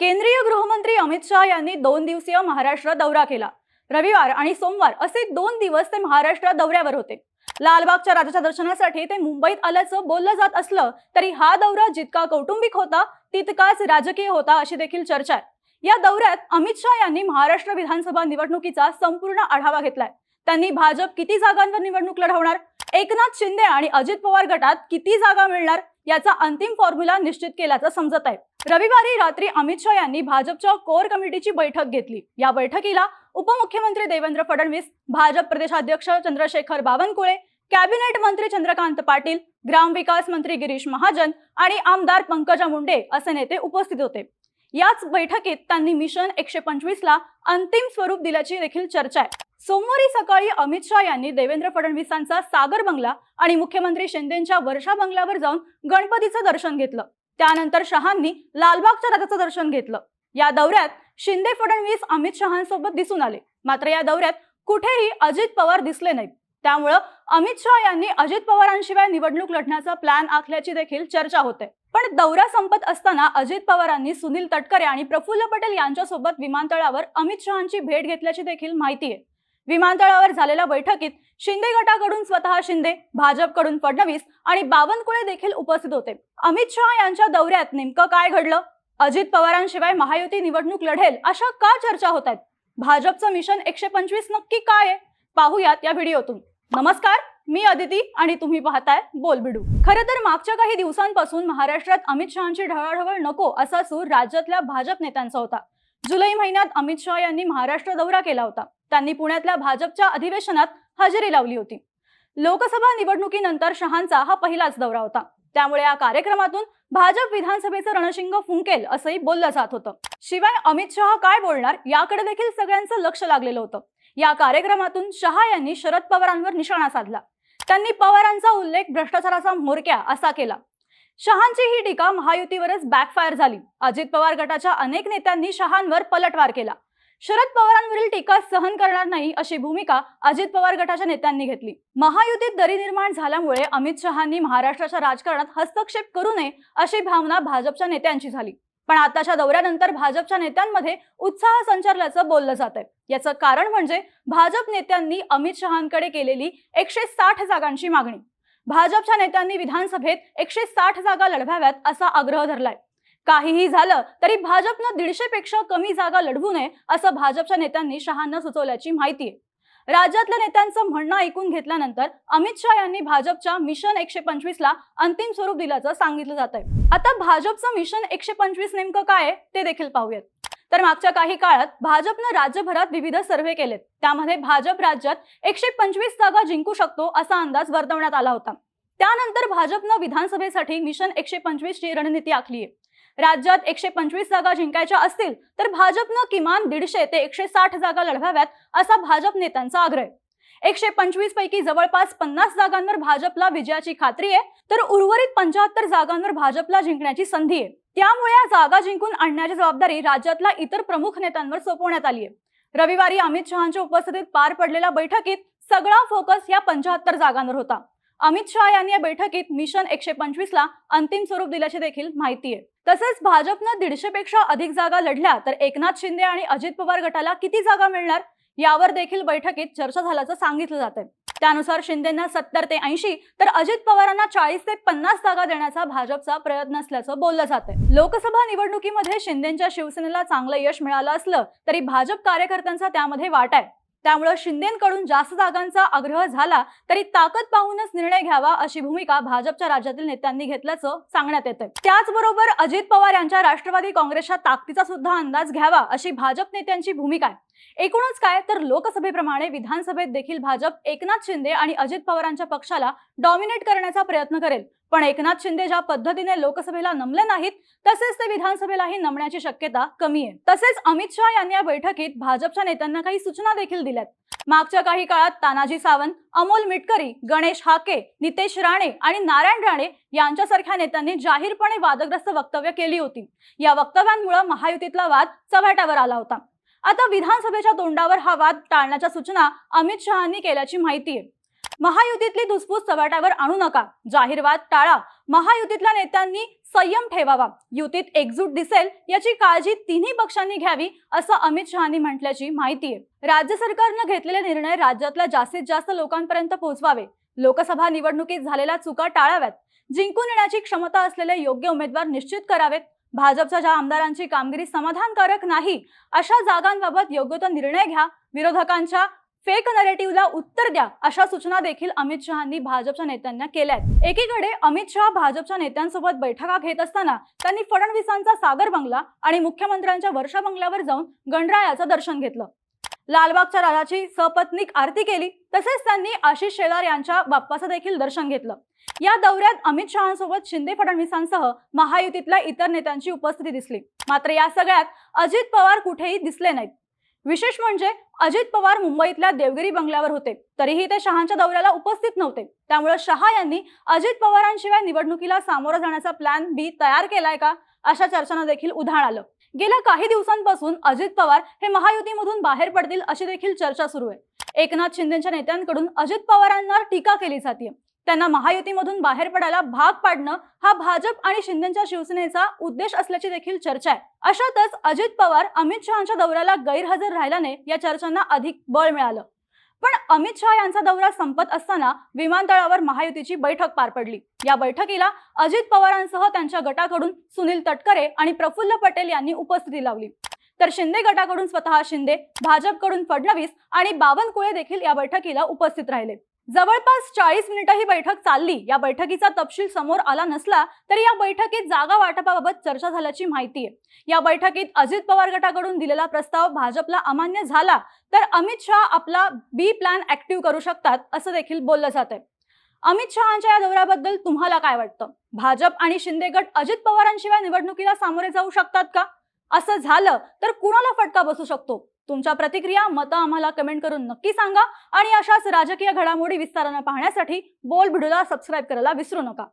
केंद्रीय गृहमंत्री अमित शहा यांनी दोन दिवसीय महाराष्ट्र दौरा केला. रविवार आणि सोमवार असे दोन दिवस ते महाराष्ट्र दौऱ्यावर होते. लालबागच्या राजाच्या दर्शनासाठी ते मुंबईत आल्याचं बोललं जात असलं तरी हा दौरा जितका कौटुंबिक होता तितकाच राजकीय होता अशी देखील चर्चा आहे. या दौऱ्यात अमित शहा यांनी महाराष्ट्र विधानसभा निवडणुकीचा संपूर्ण आढावा घेतलाय. त्यांनी भाजप किती जागांवर निवडणूक लढवणार? एकनाथ शिंदे आणि अजित पवार गटात किती जागा मिळणार? याचा अंतिम फॉर्म्युला निश्चित केल्याचं समजत आहे. रविवारी रात्री अमित शहा यांनी भाजपच्या कोर कमिटीची बैठक घेतली. या बैठकीला उपमुख्यमंत्री देवेंद्र फडणवीस भाजप प्रदेशाध्यक्ष चंद्रशेखर बावनकुळे कॅबिनेट मंत्री चंद्रकांत पाटील ग्रामविकास मंत्री गिरीश महाजन आणि आमदार पंकजा मुंडे असे नेते उपस्थित होते. याच बैठकीत त्यांनी मिशन एकशे पंचवीस ला अंतिम स्वरूप दिल्याची देखील चर्चा आहे. सोमवारी सकाळी अमित शहा यांनी देवेंद्र फडणवीसांचा सागर बंगला आणि मुख्यमंत्री शिंदेच्या वर्षा बंगल्यावर जाऊन गणपतीचं दर्शन घेतलं. त्यानंतर शहांनी लालबागच्या रथाचं दर्शन घेतलं. या दौऱ्यात शिंदे फडणवीस अमित शहांसोबत दिसून आले. मात्र या दौऱ्यात कुठेही अजित पवार दिसले नाहीत. त्यामुळं अमित शहा यांनी अजित पवारांशिवाय निवडणूक लढण्याचा प्लॅन आखल्याची देखील चर्चा होते. पण दौरा संपत असताना अजित पवारांनी सुनील तटकरे आणि प्रफुल्ल पटेल यांच्यासोबत विमानतळावर अमित शहांची भेट घेतल्याची देखील माहिती आहे. विमानतळावर झालेल्या बैठकीत शिंदे गटाकडून स्वतः शिंदे भाजपकडून फडणवीस आणि बावनकुळे देखील उपस्थित होते. अमित शहा यांच्या दौऱ्यात नेमकं काय घडलं? अजित पवारांशिवाय महायुती निवडणूक लढेल अशा का चर्चा होत आहेत? भाजपचं मिशन एकशे पंचवीस नक्की काय आहे? पाहूयात या व्हिडिओतून. नमस्कार मी अदिती आणि तुम्ही पाहताय बोलबिडू. खरं तर मागच्या काही दिवसांपासून महाराष्ट्रात अमित शहाची ढवळढवळ नको असा सूर राज्यातल्या भाजप नेत्यांचा होता. जुलै महिन्यात अमित शहा यांनी महाराष्ट्र दौरा केला होता. त्यांनी पुण्यातल्या भाजपच्या अधिवेशनात हजेरी लावली होती. लोकसभा निवडणुकीनंतर शहांचा हा पहिलाच दौरा होता. त्यामुळे या कार्यक्रमातून भाजप विधानसभेचं रणशिंग फुंकेल असंही बोललं जात होतं. शिवाय अमित शहा काय बोलणार याकडे देखील सगळ्यांचं लक्ष लागलेलं होतं. या कार्यक्रमातून शहा यांनी शरद पवारांवर निशाणा साधला. त्यांनी पवारांचा उल्लेख भ्रष्टाचाराचा म्होरक्या असा केला. शहांची ही टीका महायुतीवरच बॅकफायर झाली. अजित पवार गटाच्या अनेक नेत्यांनी शहांवर पलटवार केला. शरद पवारांवरील टीका सहन करणार नाही अशी भूमिका अजित पवार गटाच्या नेत्यांनी घेतली. महायुतीत दरी निर्माण झाल्यामुळे अमित शहांनी महाराष्ट्राच्या राजकारणात हस्तक्षेप करू नये अशी भावना भाजपच्या नेत्यांची झाली. पण आताच्या दौऱ्यानंतर भाजपच्या नेत्यांमध्ये उत्साह संचारल्याचं बोललं जात आहे याचं कारण म्हणजे भाजप नेत्यांनी अमित शहांकडे केलेली एकशे साठ जागांची मागणी. भाजपच्या नेत्यांनी विधानसभेत एकशे साठ जागा लढवाव्यात असा आग्रह धरलाय. काहीही झालं तरी भाजपनं दीडशे पेक्षा कमी जागा लढवू नये असं भाजपच्या नेत्यांनी शहांना सुचवल्याची माहिती आहे. राज्यातल्या नेत्यांचं म्हणणं ऐकून घेतल्यानंतर अमित शहा यांनी भाजपच्या मिशन एकशे पंचवीस ला अंतिम स्वरूप दिल्याचं सांगितलं जात आहे आता भाजपचं मिशन एकशे पंचवीस नेमकं काय आहे ते देखील पाहूयात. तर मागच्या काही काळात भाजपनं राज्यभरात विविध सर्व्हे केलेत. त्यामध्ये भाजप राज्यात एकशे पंचवीस जागा जिंकू शकतो असा अंदाज वर्तवण्यात आला होता. त्यानंतर भाजपनं विधानसभेसाठी मिशन एकशे पंचवीस ची रणनीती आखली आहे राज्यात एकशे पंचवीस जागा जिंकायच्या असतील तर भाजपनं किमान दीडशे ते एकशे साठ जागा लढवाव्यात असा भाजप नेत्यांचा आग्रह. आहे एकशे पंचवीस पैकी जवळपास पन्नास जागांवर भाजपला विजयाची खात्री आहे तर उर्वरित पंच्याहत्तर जागांवर भाजपला जिंकण्याची संधी आहे. त्यामुळे या जागा जिंकून आणण्याची जबाबदारी राज्यातल्या इतर प्रमुख नेत्यांवर सोपवण्यात आली आहे. रविवारी अमित शहाच्या उपस्थितीत पार पडलेल्या बैठकीत सगळा फोकस या पंचाहत्तर जागांवर होता. अमित शहा यांनी या बैठकीत मिशन एकशे पंचवीस ला अंतिम स्वरूप दिल्याची देखील माहिती आहे. तसेच भाजपनं दीडशे पेक्षा अधिक जागा लढल्या तर एकनाथ शिंदे आणि अजित पवार गटाला किती जागा मिळणार यावर देखील बैठकीत चर्चा झाल्याचं सांगितलं जात आहे त्यानुसार शिंदेना सत्तर ते ऐंशी तर अजित पवारांना चाळीस ते पन्नास जागा देण्याचा भाजपचा प्रयत्न असल्याचं बोललं जातंय. लोकसभा निवडणुकीमध्ये शिंदेच्या शिवसेनेला चांगलं यश मिळालं असलं तरी भाजप कार्यकर्त्यांचा त्यामध्ये वाट आहे. त्यामुळे शिंदेकडून जास्त जागांचा आग्रह झाला तरी ताकद पाहूनच निर्णय घ्यावा अशी भूमिका भाजपच्या राज्यातील नेत्यांनी घेतल्याचं सांगण्यात येतं त्याचबरोबर अजित पवार यांच्या राष्ट्रवादी काँग्रेसच्या ताकदीचा सुद्धा अंदाज घ्यावा अशी भाजप नेत्यांची भूमिका आहे. एकूणच काय तर लोकसभेप्रमाणे विधानसभेत देखील भाजप एकनाथ शिंदे आणि अजित पवारांच्या पक्षाला डॉमिनेट करण्याचा प्रयत्न करेल. पण एकनाथ शिंदे ज्या पद्धतीने लोकसभेला नमले नाहीत तसेच ते विधानसभेलाही नमण्याची शक्यता कमी आहे. तसेच अमित शहा यांनी या बैठकीत भाजपच्या नेत्यांना काही सूचना देखील दिल्यात. मागच्या काही काळात तानाजी सावंत अमोल मिटकरी गणेश हाके नितेश राणे आणि नारायण राणे यांच्यासारख्या नेत्यांनी जाहीरपणे वादग्रस्त वक्तव्य केली होती. या वक्तव्यांमुळे महायुतीतला वाद चव्हाट्यावर आला होता. आता विधानसभेच्या तोंडावर हा वाद टाळण्याच्या सूचना अमित शहानी केल्याची माहिती आहे. महायुतीतली धुसफूस चव्हाट्यावर आणू नका. जाहीरवाद टाळा. महायुतीतल्या नेत्यांनी संयम ठेवावा. युतीत एकजूट दिसेल याची काळजी तिन्ही पक्षांनी घ्यावी असं अमित शहानी म्हटल्याची माहिती आहे. राज्य सरकारनं घेतलेले निर्णय राज्यातल्या जास्तीत जास्त लोकांपर्यंत पोहोचवावे. लोकसभा निवडणुकीत झालेल्या चुका टाळाव्यात. जिंकून येण्याची क्षमता असलेले योग्य उमेदवार निश्चित करावेत. भाजपच्या ज्या आमदारांची कामगिरी समाधानकारक नाही अशा जागांबाबत योग्य तो निर्णय घ्या. विरोधकांच्या फेक नरेटिव्हला उत्तर द्या अशा सूचना देखील अमित शहानी भाजपच्या नेत्यांना केल्या आहेत. एकीकडे अमित शहा भाजपच्या नेत्यांसोबत बैठका घेत असताना त्यांनी फडणवीसांचा सागर बंगला आणि मुख्यमंत्र्यांच्या वर्षा बंगल्यावर जाऊन गणरायाचं दर्शन घेतलं. लालबागच्या राजाची सपत्नीक आरती केली तसेच त्यांनी आशिष शेलार यांच्या बाप्पाचं देखील दर्शन घेतलं. या दौऱ्यात अमित शहांसोबत शिंदे फडणवीसांसह महायुतीतल्या इतर नेत्यांची उपस्थिती दिसली. मात्र या सगळ्यात अजित पवार कुठेही दिसले नाहीत. विशेष म्हणजे अजित पवार मुंबईतल्या देवगिरी बंगल्यावर होते. तरीही ते शहांच्या दौऱ्याला उपस्थित नव्हते. त्यामुळे शहा यांनी अजित पवारांशिवाय निवडणुकीला सामोरं जाण्याचा प्लॅन बी तयार केलाय का? अशा चर्चांना देखील उधाण आलं. गेल्या काही दिवसांपासून अजित पवार हे महायुतीमधून बाहेर पडतील अशी देखील चर्चा सुरू आहे. एकनाथ शिंदेच्या नेत्यांकडून अजित पवारांवर टीका केली जाते त्यांना महायुतीमधून बाहेर पडायला भाग पाडणं हा भाजप आणि शिंदेच्या शिवसेनेचा उद्देश असल्याची देखील चर्चा आहे. अशातच अजित पवार अमित शहाच्या दौऱ्याला गैरहजर राहिल्याने या चर्चांना अधिक बळ मिळालं. पण अमित शहा यांचा दौरा संपत असताना विमानतळावर महायुतीची बैठक पार पडली. या बैठकीला अजित पवारांसह त्यांच्या गटाकडून सुनील तटकरे आणि प्रफुल्ल पटेल यांनी उपस्थिती लावली. तर शिंदे गटाकडून स्वतः शिंदे भाजपकडून फडणवीस आणि बावनकुळे देखील या बैठकीला उपस्थित राहिले. जवळपास चाळीस मिनिटं ही बैठक चालली. या बैठकीचा तपशील समोर आला नसला तरी या बैठकीत जागा वाटपाबाबत चर्चा झाल्याची माहिती आहे. या बैठकीत अजित पवार गटाकडून दिलेला प्रस्ताव भाजपला अमान्य झाला तर अमित शहा आपला बी प्लॅन ऍक्टिव्ह करू शकतात असं देखील बोललं जात आहे. अमित शहाच्या या दौऱ्याबद्दल तुम्हाला काय वाटतं? भाजप आणि शिंदे गट अजित पवारांशिवाय निवडणुकीला सामोरे जाऊ शकतात का? असं झालं तर कुणाला फटका बसू शकतो? तुमच्या प्रतिक्रिया मतं आम्हाला कमेंट करून नक्की सांगा आणि अशाच राजकीय घडामोडी विस्तारानं पाहण्यासाठी बोल भिडूला सबस्क्राईब करायला विसरू नका.